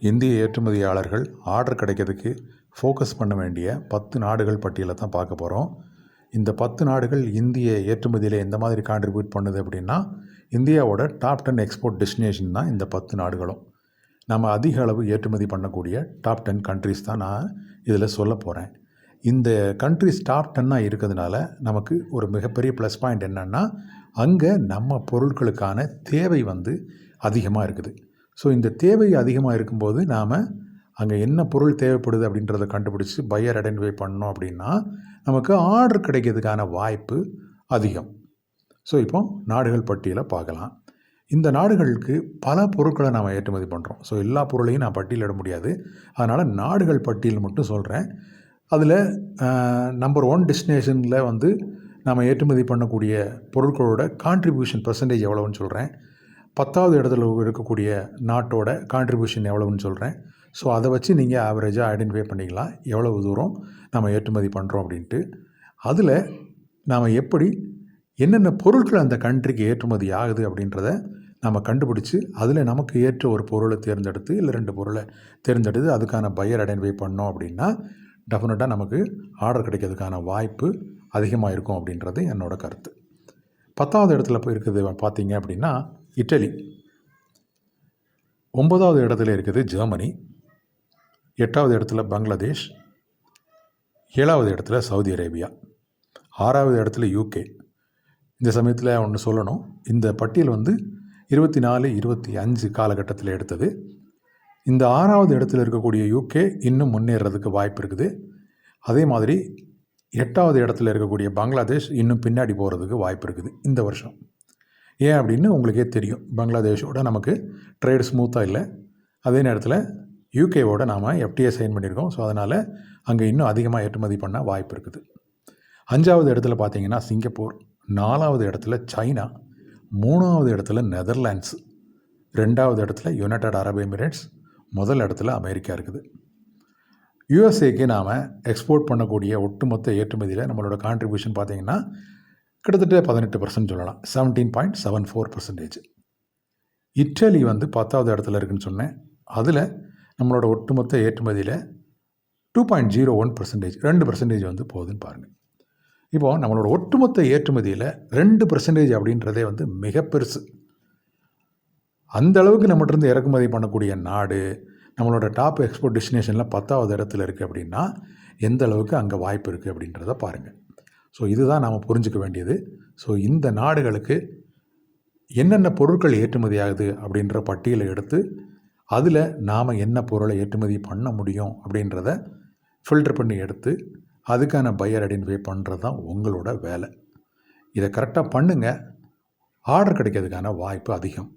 இந்திய ஏற்றுமதியாளர்கள் ஆர்டர் கிடைக்கிறதுக்கு ஃபோக்கஸ் பண்ண வேண்டிய பத்து நாடுகள் பட்டியலை தான் பார்க்க போகிறோம் இந்த பத்து நாடுகள் இந்திய ஏற்றுமதியில் எந்த மாதிரி கான்ட்ரிபியூட் பண்ணுது அப்படின்னா இந்தியாவோட டாப் டென் எக்ஸ்போர்ட் டெஸ்டினேஷன் தான் இந்த பத்து நாடுகளும். நம்ம அதிக அளவு ஏற்றுமதி பண்ணக்கூடிய டாப் டென் கண்ட்ரிஸ் தான் நான் இதில் சொல்ல போகிறேன் இந்த கண்ட்ரிஸ் டாப் டென்னாக இருக்கிறதுனால நமக்கு ஒரு மிகப்பெரிய ப்ளஸ் பாயிண்ட் என்னென்னா அங்கே நம்ம பொருட்களுக்கான தேவை வந்து அதிகமாக இருக்குது. ஸோ இந்த தேவை அதிகமாக இருக்கும்போது நாம் அங்கே என்ன பொருள் தேவைப்படுது அப்படின்றத கண்டுபிடிச்சி பையர் ஐடென்டிஃபை பண்ணோம் அப்படின்னா நமக்கு ஆர்டர் கிடைக்கிறதுக்கான வாய்ப்பு அதிகம். ஸோ இப்போ நாடுகள் பட்டியலை பார்க்கலாம். இந்த நாடுகளுக்கு பல பொருட்களை நாம் ஏற்றுமதி பண்ணுறோம் ஸோ எல்லா பொருளையும் நான் பட்டியலிட முடியாது. அதனால் நாடுகள் பட்டியல் மட்டும் சொல்கிறேன் அதில் நம்பர் ஒன் டெஸ்டினேஷனில் வந்து நம்ம ஏற்றுமதி பண்ணக்கூடிய பொருட்களோட கான்ட்ரிபியூஷன் பர்சன்டேஜ் எவ்வளோன்னு சொல்கிறேன் பத்தாவது இடத்துல இருக்கக்கூடிய நாட்டோட கான்ட்ரிபியூஷன் எவ்வளோன்னு சொல்கிறேன் ஸோ அதை வச்சு நீங்கள் ஆவரேஜாக ஐடென்டிஃபை பண்ணிக்கலாம். எவ்வளவு தூரம் நம்ம ஏற்றுமதி பண்ணுறோம் அப்படின்ட்டு. அதில் நாம் எப்படி என்னென்ன பொருட்கள் அந்த கண்ட்ரிக்கு ஏற்றுமதி ஆகுது அப்படின்றத நம்ம கண்டுபிடிச்சி அதில் நமக்கு ஏற்ற ஒரு பொருளை தேர்ந்தெடுத்து இல்லை ரெண்டு பொருளை தேர்ந்தெடுத்து அதுக்கான பையர் ஐடென்டிஃபை பண்ணோம் அப்படின்னா டெஃபினட்டாக நமக்கு ஆர்டர் கிடைக்கிறதுக்கான வாய்ப்பு அதிகமாக இருக்கும் அப்படின்றது என்னோடய கருத்து. பத்தாவது இடத்துல போய் இருக்குது பார்த்தீங்க அப்படின்னா இட்டலி. ஒன்பதாவது இடத்துல இருக்குது ஜெர்மனி. எட்டாவது இடத்துல பங்களாதேஷ். ஏழாவது இடத்துல சவுதி அரேபியா. ஆறாவது இடத்துல யூகே இந்த சமயத்தில் ஒன்று சொல்லணும். இந்த பட்டியல் வந்து இருபத்தி நாலு இருபத்தி அஞ்சு காலகட்டத்தில் எடுத்தது. இந்த ஆறாவது இடத்துல இருக்கக்கூடிய யூகே இன்னும் முன்னேறதுக்கு வாய்ப்பு இருக்குது. அதே மாதிரி எட்டாவது இடத்துல இருக்கக்கூடிய பங்களாதேஷ் இன்னும் பின்னாடி போகிறதுக்கு வாய்ப்பு இருக்குது இந்த வருஷம். ஏன் அப்படின்னு உங்களுக்கே தெரியும். பங்களாதேஷோட நமக்கு ட்ரேடு ஸ்மூத்தாக இல்லை. அதே நேரத்தில் யூகேவோட நாம் எஃப்டிஏ சைன் பண்ணியிருக்கோம். ஸோ அதனால் அங்கே இன்னும் அதிகமாக ஏற்றுமதி பண்ண வாய்ப்பு இருக்குது. அஞ்சாவது இடத்துல பார்த்தீங்கன்னா சிங்கப்பூர் நாலாவது இடத்துல சைனா மூணாவது இடத்துல நெதர்லாண்ட்ஸ் ரெண்டாவது இடத்துல யுனைடட் அரப் எமிரேட்ஸ் முதல் இடத்துல அமெரிக்கா இருக்குது. யுஎஸ்ஏக்கு நாம் எக்ஸ்போர்ட் பண்ணக்கூடிய ஒட்டுமொத்த ஏற்றுமதியில் நம்மளோட கான்ட்ரிபியூஷன் பார்த்திங்கன்னா கிட்டத்தட்ட பதினெட்டு பர்சன்ட் சொல்லலாம். Seventeen point seven four percentage Italy வந்து பத்தாவது இடத்துல இருக்குன்னு சொன்னேன். அதில் நம்மளோட ஒட்டுமொத்த ஏற்றுமதியில் two point zero one percentage ரெண்டு பர்சன்டேஜ் வந்து போகுதுன்னு பாருங்கள் இப்போது நம்மளோட ஒட்டுமொத்த ஏற்றுமதியில் ரெண்டு பர்சன்டேஜ் அப்படின்றதே வந்து மிக பெருசு. அந்த அளவுக்கு இறக்குமதி பண்ணக்கூடிய நாடு நம்மளோட டாப் எக்ஸ்போர்ட் டெஸ்டினேஷனில் பத்தாவது இடத்துல இருக்குது அப்படின்னா எந்த அளவுக்கு அங்கே வாய்ப்பு இருக்குது அப்படின்றத பாருங்கள் ஸோ இதுதான் நாம் புரிஞ்சுக்க வேண்டியது. ஸோ இந்த நாடுகளுக்கு என்னென்ன பொருட்கள் ஏற்றுமதி ஆகுது அப்படின்ற பட்டியலை எடுத்து அதில் நாம் என்ன பொருளை ஏற்றுமதி பண்ண முடியும் அப்படின்றத ஃபில்டர் பண்ணி எடுத்து அதுக்கான பையர் ஐடென்டிஃபை பண்ணுறது தான் உங்களோட வேலை. இதை கரெக்டாக பண்ணுங்கள் ஆர்டர் கிடைக்கிறதுக்கான வாய்ப்பு அதிகம்.